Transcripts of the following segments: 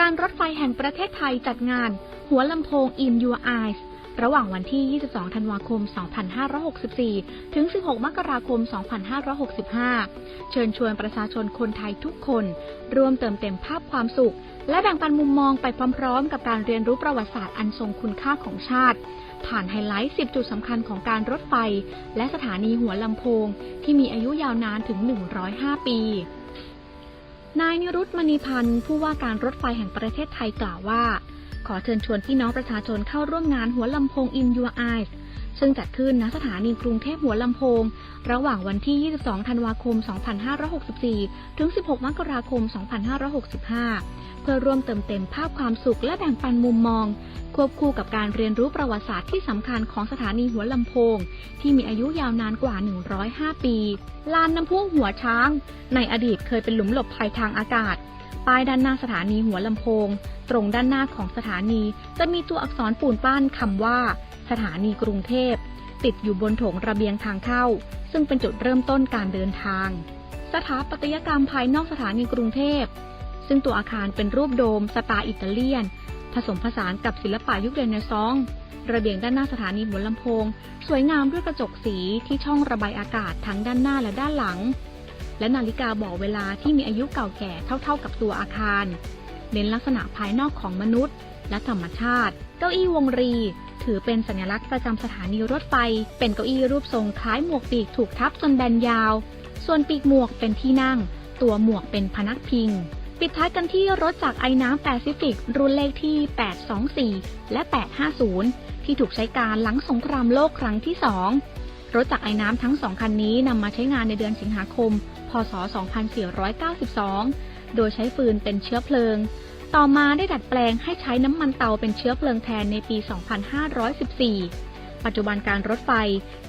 การรถไฟแห่งประเทศไทยจัดงาน หัวลำโพง In Your Eyes ระหว่างวันที่ 22 ธันวาคม 2564 ถึง 16 มกราคม 2565 เชิญชวนประชาชนคนไทยทุกคน ร่วมเติมเต็มภาพความสุข และแบ่งปันมุมมองไปพร้อมๆ กับการเรียนรู้ประวัติศาสตร์อันทรงคุณค่าของชาติ ผ่านไฮไลท์ 10 จุดสำคัญของการรถไฟ และสถานีหัวลำโพง ที่มีอายุยาวนานถึง 105 ปี นายนิรุตมณีพันธ์ผู้ว่าการรถไฟแห่งประเทศไทยกล่าวว่า ขอเชิญชวนพี่น้องประชาชนเข้าร่วมงานหัวลำโพงอินยัวไอส์ ซึ่งจัดขึ้นณสถานีกรุงเทพหัวลำโพง ระหว่างวันที่ 22 ธันวาคม 2564 ถึง 16 มกราคม 2565 เพื่อร่วมเติมเต็มภาพความสุขและแบ่งปันมุมมอง ควบคู่กับการเรียนรู้ประวัติศาสตร์ที่สำคัญของสถานีหัวลำโพง ที่มีอายุยาวนานกว่า 105 ปี ลานน้ำพุหัวช้าง ในอดีตเคยเป็นหลุมหลบภัยทางอากาศป้ายด้านหน้าสถานีหัวลำโพง ตรงด้านหน้าของสถานี จะมีตัวอักษรปูนปั้นคำว่า สถานีกรุงเทพ ติดอยู่บนโถงระเบียงทางเข้า ซึ่งเป็นจุดเริ่มต้นการเดินทาง สถาปัตยกรรมภายนอกสถานีกรุงเทพ ซึ่งตัวอาคารเป็นรูปโดมสไตล์อิตาเลียน ผสมผสานกับศิลปะยุคเรเนซองส์ระเบียงด้านหน้าสถานีหัวลำโพง สวยงามด้วยกระจกสีที่ช่องระบายอากาศทั้งด้านหน้าและด้านหลัง และนาฬิกาบอกเวลาที่มีอายุเก่าแก่เท่า ๆ กับตัวอาคาร เน้นลักษณะภายนอกของมนุษย์ และธรรมชาติ เก้าอี้วงรี ถือเป็นสัญลักษณ์ประจำสถานีรถไฟ เป็นเก้าอี้รูปทรงคล้ายหมวกปีกถูกทับจนแบนยาว ส่วนปีกหมวกเป็นที่นั่ง ตัวหมวกเป็นพนักพิง ปิดท้ายกันที่รถจากไอ้น้ำแปซิฟิก รุ่นเลขที่ 824 และ 850 ที่ถูกใช้การหลังสงครามโลกครั้งที่2รถจากไอ้น้ำทั้งสองคันนี้นำมาใช้งานในเดือนสิงหาคม พศ 2492 โดยใช้ฟืนเป็นเชื้อเพลิง ต่อมาได้ดัดแปลงให้ใช้น้ำมันเตาเป็นเชื้อเพลิงแทนในปี 2514 ปัจจุบันการรถไฟ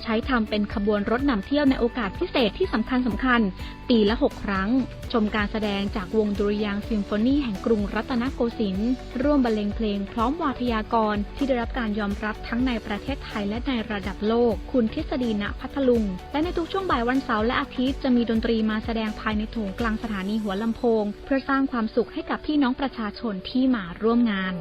ใช้ทำเป็นขบวนรถนำเที่ยวในโอกาสพิเศษที่สำคัญสำคัญ ปีละ 6 ครั้ง ชมการแสดงจากวงดุริยางซิมโฟนีแห่งกรุงรัตนโกสินทร์ร่วมบรรเลงเพลงพร้อมวาทยากร ที่ได้รับการยอมรับทั้งในประเทศไทยและในระดับโลก คุณทฤษฎีณพัทลุง และในทุกช่วงบ่ายวันเสาร์และอาทิตย์จะมีดนตรีมาแสดงภายในโถงกลางสถานีหัวลำโพง เพื่อสร้างความสุขให้กับพี่น้องประชาชนที่มาร่วมงาน